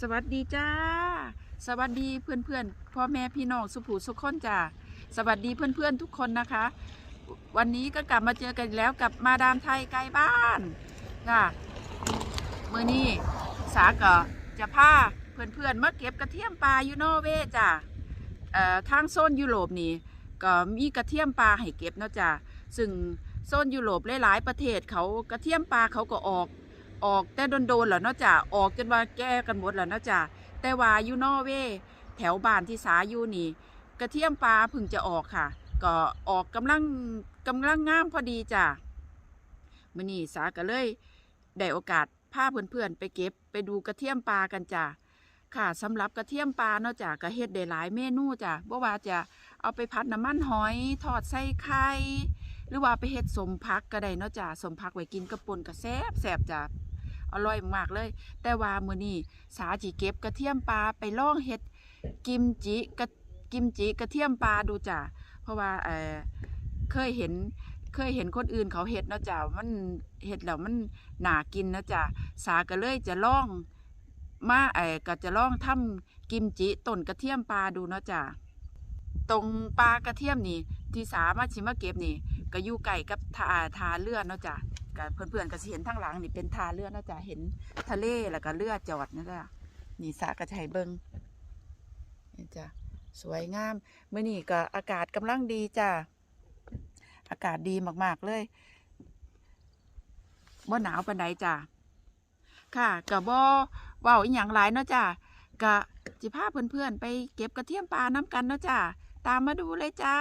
สวัสดีจ้า สวัสดีเพื่อนเพื่อนพ่อแม่พี่น้องสุภูสุขคนจ้าสวัสดีเพื่อนเพื่อนทุกคนนะคะ วันนี้ก็กลับมาเจอกันแล้วกับมาดามไทยไกลบ้านค่ะเมื่อนี้สาก็จะพาเพื่อนเพื่อนมาเก็บกระเทียมปลาอยู่นอร์เวจ้าทางโซนยุโรปนี่ก็มีกระเทียมปลาให้เก็บเนาะจ้าซึ่งโซนยุโรปหลายๆประเทศเขากระเทียมปลาเขาก็ออก ออกแต่โดนๆแล้วเนาะจ้ะออกจนว่าแก้กันหมดแล้วเนาะจ้ะแต่ว่าอยู่นอเวแถวบ้านที่สาอยู่นี่ กระเทียมปลาพึ่งจะออกค่ะ ก็ออกกำลังกำลังงามพอดีจ้ะมื้อนี้สาก็เลยได้โอกาสพาเพื่อนๆไปเก็บไปดูกระเทียมปลากันจ้ะค่ะสำหรับกระเทียมปลาเนาะจ้ะก็เฮ็ดได้หลายเมนูจ้ะบ่ว่าจะเอาไปพัดน้ำมันหอยทอดใส่ไข่หรือว่าไปเฮ็ดสมพักก็ได้เนาะจ้ะสมพักไว้กินกับป่นก็แซบแซบจ้ะ อร่อยมากเลย แต่ว่ามื้อนี้สาจีเก็บกระเทียมปลาไปล่องเฮ็ดกิมจิกระกิมจิกระเทียมปลาดูจ้ะเพราะว่าเออเคยเห็นเคยเห็นคนอื่นเขาเฮ็ดนะจ้ะมันเฮ็ดแล้วมันหนากินนะจ้ะสาก็เลยจะล่องมาเออก็จะล่องทำกิมจิต้นกระเทียมปลาดูนะจ้ะตรงปลากระเทียมนี่ที่สามาชิมาเก็บนี่ ก็อยู่ไก่กับทาทาเลือดเนาะจ้ะ กับเพื่อนๆก็เห็นทางหลังนี่เป็นทาเรือนะจ๊ะเห็นทะเลแล้วก็เรือจอดนะจ๊ะนี่สระกระชัยเบิงนี่จ้ะสวยงามเมื่อนี้ก็อากาศกำลังดีจ้ะอากาศดีมากๆเลยบ่หนาวปานใดจ้ะค่ะกะบ่เว้าอีหยังหลายเนาะจ้ะกะจิพาเพื่อนๆไปเก็บกระเทียมปลาน้ำกันเนาะจ้ะตามมาดูเลยจ้า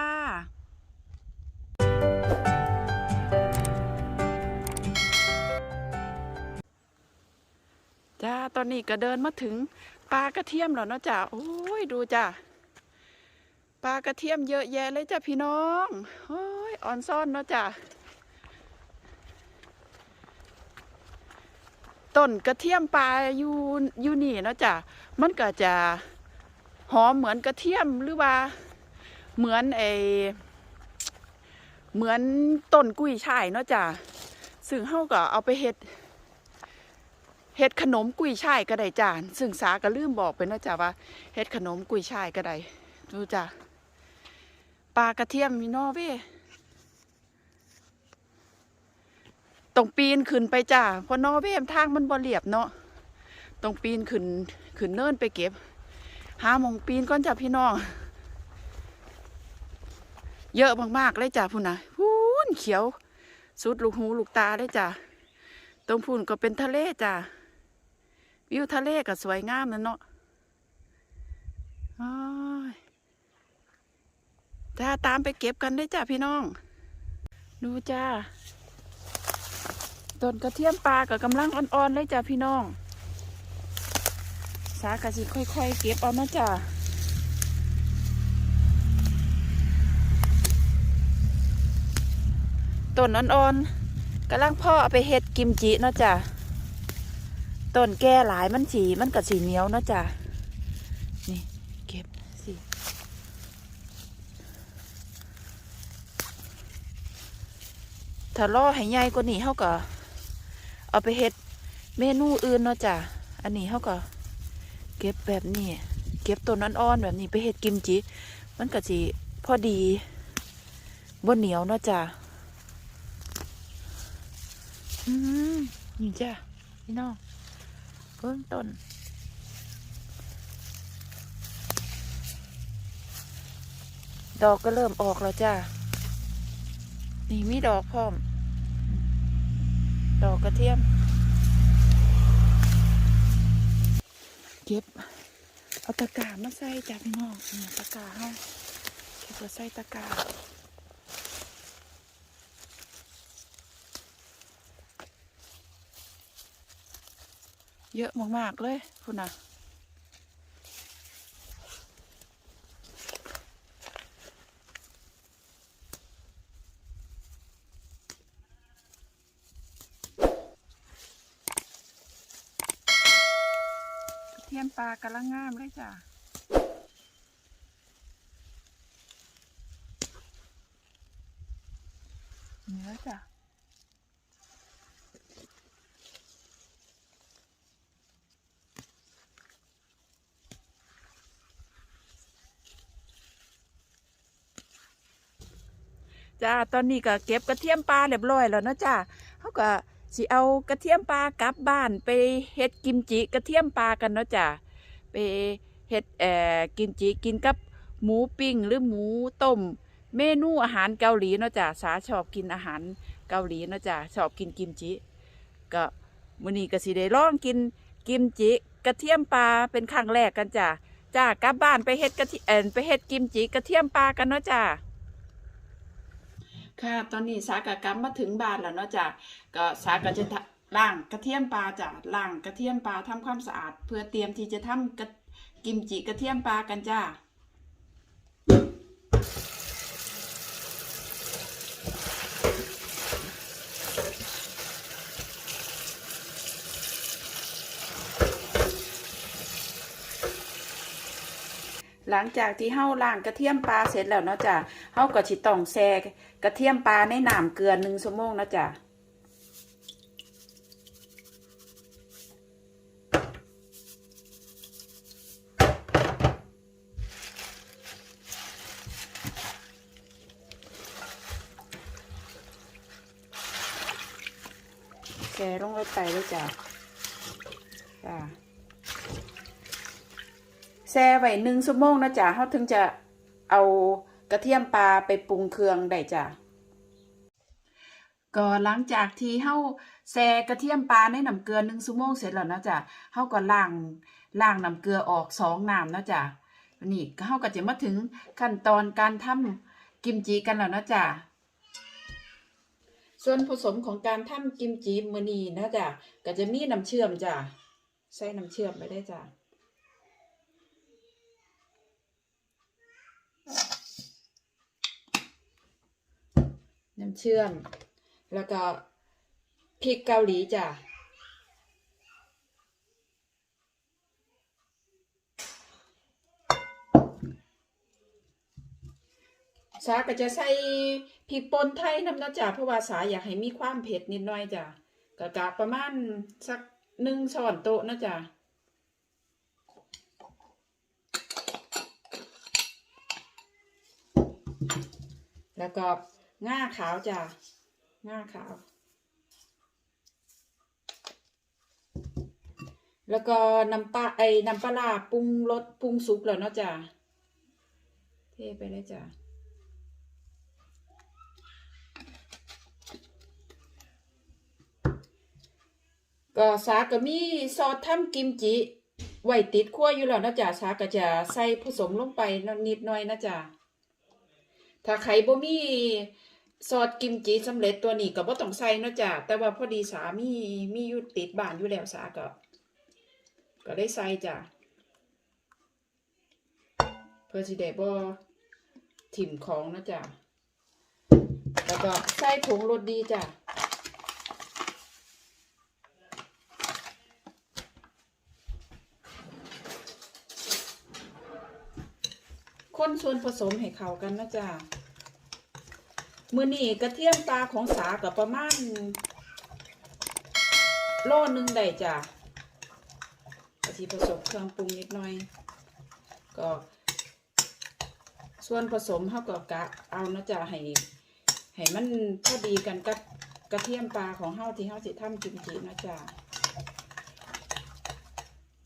จ้าตอนนี้ก็เดินมาถึงปลากระเทียมแล้วเนาะจ้าโอ้ยดูจ้าปลากระเทียมเยอะแยะเลยจ้าพี่น้องโอ้ยอ่อนซ่อนเนาะจ้าต้นกระเทียมปลาอยู่อยู่นี่เนาะจ้ามันก็จะหอมเหมือนกระเทียมหรือว่า เหมือนไอเหมือนต้นกุ้ยช่ายเนาะจ้าซึ่งเฮาก็เอาไปเฮ็ด เฮ็ดขนมกุยช่ายก็ได้จาน ซึ่งสาก็ลืมบอกไปนะจ๊ะว่าเฮ็ดขนมกุยช่ายก็ได้ดูจ้ะปลากระเทียมมีนอเวยต้องปีนขึ้นไปจ้ะเพราะนอเวยทางมันบ่เรียบเนาะต้องปีนขึ้นขึ้นเนินไปเก็บ หามองปีนก่อนจ้ะพี่น้องเยอะมากๆเลยจ้ะพุ่นนะพูนเขียว สุดลูกหูลูกตาเลยจ้ะตรงพุ่นก็เป็นทะเลจ้ะ วิวทะเลก็สวยงามนะเนาะจ้าตามไปเก็บกันได้จ้าพี่น้อง ดูจ้าต้นกระเทียมปลากับกำลังอ่อนๆเลยจ้าพี่น้อง สากะสิค่อยๆเก็บเอานะจ้าต้นอ่อนๆกำลังพ่อเอาไปเฮ็ดกิมจิเนาะจ้า ต้นแก่หลายมันสีมันกับสีเหนียวนาะจ้ะนี่เก็บสิถ้าล่อให้ใหญ่กว่านี้เขาก็เอาไปเฮ็ดเมนูอื่นเนาะจ้ะอันนี้เขาก็เก็บแบบนี้ เก็บต้นอ่อนๆแบบนี้ไปเฮ็ดกิมจิ มันก็สิพอดีบ่เหนียวเนาะจ้ะอืมนี่จ้ะพี่น้อง เบื้องต้น ดอกก็เริ่มออกแล้วจ้า นี่มีดอกพร้อม ดอกกระเทียม เก็บ เอาตะกร้ามาใส่จ้าพี่น้องตะกร้าเฮาเก็บมาใส่ตะกร้า เยอะมากๆเลยคุณน่ะเทียมปลากำลังงามเลยจ้ะเนื้อจ้ะ จ้าตอนนี้ก็เก็บกระเทียมปลาเรียบร้อยแล้วเนาะจ้าเขาก็สิเอากระเทียมปลากลับบ้านไปเฮ็ดกิมจิกระเทียมปลากันเนาะจ้าไปเฮ็ดเอ่อกิมจิกินกับหมูปิ้งหรือหมูต้ม เมนูอาหารเกาหลีเนาะจ้าสาชอบกินอาหารเกาหลีเนาะจ้าชอบกินกิมจิก็มื้อนี้ก็สิได้ลองกินกิมจิกระเทียมปลาเป็นครั้งแรกกันจ้าจ้ากลับบ้านไปเฮ็ดกระเทิเอ่อไปเฮ็ดกิมจิกระเทียมปลากันเนาะจ้า ค่ะ ตอนนี้สากะกลับมาถึงบ้านแล้วเนาะจ้ะก็สากะจะล้างกระเทียมปลาจ้ะล้างกระเทียมปลาทำความสะอาด เพื่อเตรียมที่จะทำกิมจิกระเทียมปลากันจ้าหลังจากที่เฮาล้างกระเทียมปลาเสร็จแล้วเนาะจ้ะเฮาก็สิต้องแช่ กระเทียมปลาในน้ำเกลือหนึ่งชั่วโมงนะจ้ะแกลงไปไปเลยจ้ะจ้ะแช่ไว้หนึ่งชั่วโมงนะจ๊ะเขาถึงจะเอา กระเทียมปลาไปปรุงเครื่องได้จ้ะก็หลังจากที่เฮาแช่กระเทียมปลาในน้ำเกลือหนึ่งชั่วโมงเสร็จแล้วนะจ๊ะเฮาก็ล้างล้างน้ำเกลือออกสองน้ำนะจ๊ะนนี้เฮาก็จะมาถึงขั้นตอนการทำกิมจิกันแล้วนะจ๊ะส่วนผสมของการทำกิมจิมือนีนะจ๊ะก็จะมีน้ำเชื่อมจ้ะใส่น้ำเชื่อมไปได้จ้ะ น้ำเชื่อม แล้วก็พริกเกาหลีจ้ะสาก็จะใส่พริกป่นไทยน้ำนะจ๊ะเพราะว่าสาอยากให้มีความเผ็ดนิดหน่อยจ้ะกะกะประมาณสักหนึ่งช้อนโต๊ะนะจ๊ะแล้วก็ ง่าขาวจ้ะง่าขาว แล้วก็น้ำปลาไอ้น้ำปลาร้าปรุงรสปรุงสุกแล้วเนาะจ้ะเทไปเลยจ้ะก็สาก็มีซอสทำกิมจิไว้ติดขั้วอยู่แล้วนะจ๊ะสาก็จะใส่ผสมลงไปนิดหน่อยนะจ๊ะถ้าใครบ่มี ซอสกิมจิสำเร็จตัวนี้ก็บ่ต้องใส่นะจ๊ะแต่ว่าพอดีสามีมีอยู่ติดบ้านอยู่แล้วสาก็ ก็ได้ใส่จ้ะเพื่อสิได้บ่ถิ่มของนะจ๊ะแล้วก็ใส่ผงรสดีจ้ะคนส่วนผสมให้เข้ากันนะจ๊ะ มือนี่กระเทียมปลาของสากับประมาณโลนึงได้จ้ะกะทิผสมเครื่องปรุงนิดหน่อย ก็ ส่วนผสมเท่ากับกะเอานะจ๊ะให้ให้มันพอดีกันกับกระเทียมปลาของเฮาที่เฮาสิทำกิมจินะจ๊ะ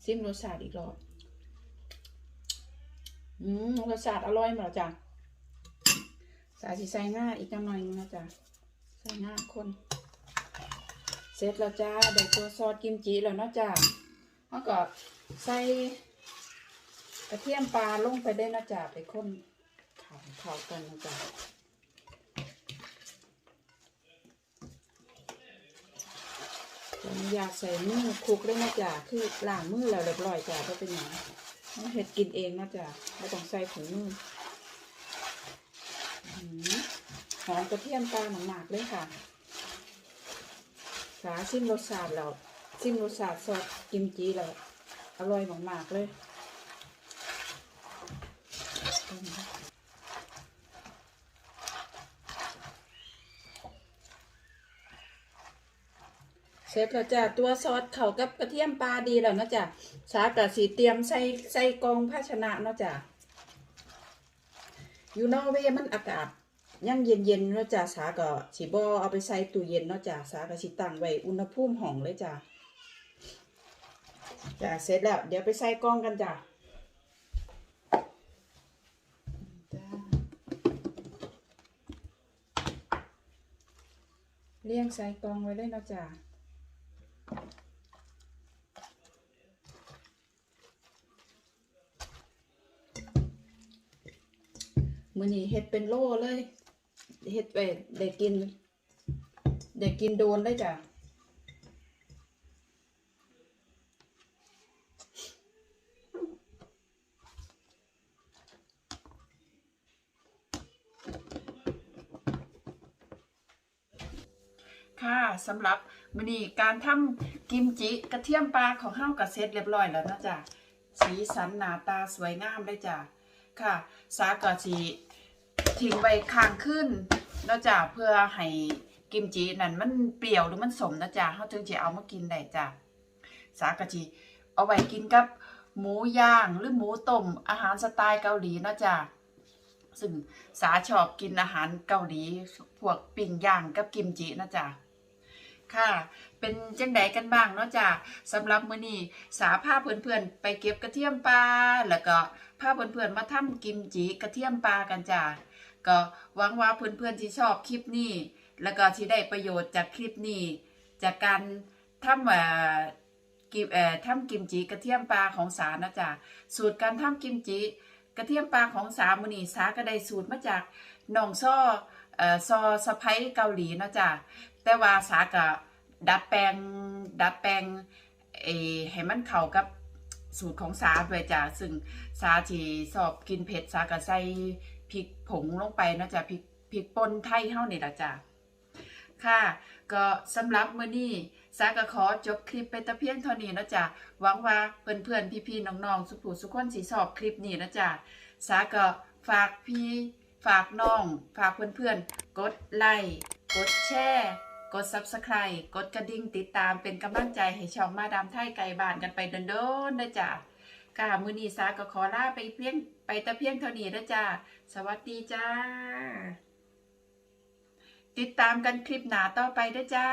ซิมรสชาติอีกรอบอืมรสชาติอร่อยหมดจ้ะ สาสีใส่หน้าอีกจังหน่อยนึงนะจ๊ะใส่หน้าคนเสร็จแล้วจ้าได้ตัวซอสกิมจิแล้วนะจ้ะแล้วก็ใส่กระเทียมปลาลงไปได้นะจ๊ะไปคนเข่าเข่ากันนะจ๊ะขออนุญาตใส่มือคลุกเลยนะจ๊ะคือล้างมือแล้วเรียบร้อยจ้ะก็เป็นอย่างน้เห็ดกินเองนะจ๊ะไม่ต้องใส่ถุงมืออื้อหือ หอมกระเทียมปลาหนักๆเลยค่ะสาชิมรสชาติแล้วชิมรสชาติซอสกิมจิแล้วอร่อยมากๆเลยเสร็จแล้วจ้ะตัวซอสเขากับกระเทียมปลาดีแล้วนะจ้ะสากะสีเตรียมใส่ใส่กองภาชนะเนาะจ้ะอยู่นอร์เวย์มันอากาศ ยังเย็นๆเนาะจ้ะสาก็สิบ่เอาไปใส่ตู้เย็นเนาะจ้ะสาก็สิตั้งไว้อุณหภูมิห้องเลยจ้ะจ้ะเสร็จแล้ว เดี๋ยวไปใส่กล่องกันจ้ะเลี้ยงใส่กล่องไว้เลยเนาะจ้ะมื้อนี้เฮ็ดเป็นโลเลย เฮ็ดไปได้กินได้กินโดนเลยจ้ะค่ะสำหรับมือนีการทำกิมจิกระเทียมปลาของเฮาก็เสร็จเรียบร้อยแล้วนะจ๊ะสีสันหน้าตาสวยงามเลยจ้ะค่ะ สาก็สิทิ้งไว้ค้างขึ้น แล้วจ้ะเพื่อให้กิมจินั่นมันเปรี้ยวหรือมันสมนะจ๊ะเฮาถึงจะเอามากินได้จ้ะสาก็สิเอาไว้กินกับหมูย่างหรือหมูต้มอาหารสไตล์เกาหลีนะจ๊ะซึ่งสาชอบกินอาหารเกาหลีพวกปิ้งย่างกับกิมจินะจ๊ะค่ะ เป็นจังไดกันบ้างเนาะจ้ะสำหรับมื้อนี้สาพาเพื่อนๆไปเก็บกระเทียมปลาแล้วก็พาเพื่อนๆมาทำกิมจิกระเทียมปลากันจ้ะ ก็หวังว่าเพื่อนๆที่ชอบคลิปนี้ แล้วก็ที่ได้ประโยชน์จากคลิปนี้ จากการทำเอ่อกิมเอ่อทำกิมจิกระเทียมปลาของสานะจ๊ะสูตรการทำกิมจิกระเทียมปลาของสามื้อนี้สาก็ได้สูตรมาจากน้องซ้อเอ่อซอสะไพเกาหลีเนาะจ้ะแต่ว่าสาก็ดัดแปลงดัดแปลงเอให้มันเข้ากับสูตรของสาด้วยจ้ะซึ่งสาที่ชอบกินเผ็ดสาก็ใส่ พริกผงลงไปนะจ้ะพริกพริกป่นไทยเฮานี่ละจ้ะค่ะ ก็สำหรับมื้อนี้สาก็ขอจบคลิปไปแต่เพียงเท่านี้นะจ้ะหวังว่าเพื่อนๆพี่ๆน้องๆสุขผู้สุขคนสิชอบคลิปนี้นะจ้ะสาก็ฝากพี่ฝากน้อง ฝากเพื่อนๆ กดไลค์ กดแชร์ กด Subscribe กดกระดิ่งติดตามเป็นกำลังใจให้ช่องมาดามไทยไก่บ้านกันไปเดินๆนะจ้ะกามือนีสาก็ขอลาไปเพียง ไปแต่เพียงเท่านี้นะจ้ะสวัสดีจ้า ติดตามกันคลิปหนาต่อไปด้วยจ้า